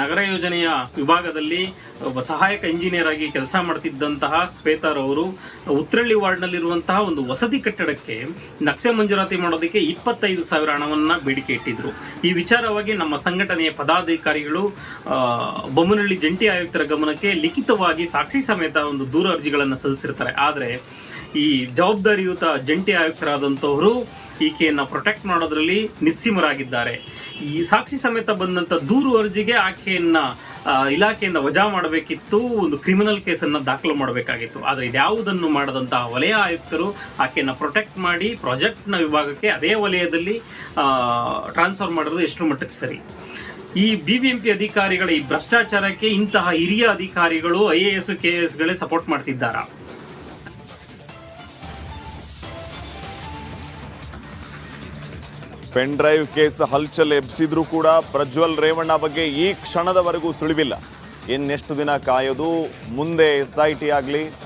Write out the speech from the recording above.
ನಗರ ಯೋಜನೆಯ ವಿಭಾಗದಲ್ಲಿ ಸಹಾಯಕ ಇಂಜಿನಿಯರ್ ಆಗಿ ಕೆಲಸ ಮಾಡ್ತಿದ್ದಂತಹ ಶ್ವೇತಾರ್ ಅವರು ಉತ್ರಳ್ಳಿ ವಾರ್ಡ್ನಲ್ಲಿರುವಂತಹ ಒಂದು ವಸತಿ ಕಟ್ಟಡಕ್ಕೆ ನಕ್ಷೆ ಮಂಜೂರಾತಿ ಮಾಡೋದಕ್ಕೆ ಇಪ್ಪತ್ತೈದು ಸಾವಿರ ಹಣವನ್ನು ಬೇಡಿಕೆ ಇಟ್ಟಿದ್ರು. ಈ ವಿಚಾರವಾಗಿ ನಮ್ಮ ಸಂಘಟನೆಯ ಪದಾಧಿಕಾರಿಗಳು ಬೊಮ್ಮನಹಳ್ಳಿ ಜಂಟಿ ಆಯುಕ್ತರ ಗಮನಕ್ಕೆ ಲಿಖಿತವಾಗಿ ಸಾಕ್ಷಿ ಸಮೇತ ಒಂದು ದೂರ ಅರ್ಜಿಗಳನ್ನು ಸಲ್ಲಿಸಿರ್ತಾರೆ. ಆದರೆ ಈ ಜವಾಬ್ದಾರಿಯುತ ಜಂಟಿ ಆಯುಕ್ತರಾದಂಥವರು ಈಕೆಯನ್ನು ಪ್ರೊಟೆಕ್ಟ್ ಮಾಡೋದರಲ್ಲಿ ನಿಸ್ಸೀಮರಾಗಿದ್ದಾರೆ. ಈ ಸಾಕ್ಷಿ ಸಮೇತ ಬಂದಂತ ದೂರು ಅರ್ಜಿಗೆ ಆಕೆಯನ್ನ ಇಲಾಖೆಯಿಂದ ವಜಾ ಮಾಡಬೇಕಿತ್ತು. ಒಂದು ಕ್ರಿಮಿನಲ್ ಕೇಸನ್ನ ದಾಖಲು ಮಾಡಬೇಕಾಗಿತ್ತು. ಆದರೆ ಇದ್ಯಾವುದನ್ನು ಮಾಡದಂತಹ ವಲಯ ಆಯುಕ್ತರು ಆಕೆಯನ್ನ ಪ್ರೊಟೆಕ್ಟ್ ಮಾಡಿ ಪ್ರಾಜೆಕ್ಟ್ನ ವಿಭಾಗಕ್ಕೆ ಅದೇ ವಲಯದಲ್ಲಿ ಟ್ರಾನ್ಸ್ಫರ್ ಮಾಡೋದು ಎಷ್ಟು ಮಟ್ಟಕ್ಕೆ ಸರಿ. ಈ ಬಿ ಬಿ ಎಂ ಪಿ ಅಧಿಕಾರಿಗಳ ಈ ಭ್ರಷ್ಟಾಚಾರಕ್ಕೆ ಇಂತಹ ಹಿರಿಯ ಅಧಿಕಾರಿಗಳು I A S K S ಗಳೇ ಸಪೋರ್ಟ್ ಮಾಡ್ತಿದ್ದಾರಾ? ಪೆನ್ ಡ್ರೈವ್ ಕೇಸ್ ಹಲ್ಚಲ್ ಎಬ್ಸಿದ್ರೂ ಕೂಡ ಪ್ರಜ್ವಲ್ ರೇವಣ್ಣ ಬಗ್ಗೆ ಈ ಕ್ಷಣದವರೆಗೂ ಸುಳಿವಿಲ್ಲ. ಇನ್ನೆಷ್ಟು ದಿನ ಕಾಯೋದು? ಮುಂದೆ ಎಸ್ ಐ ಟಿ ಆಗಲಿ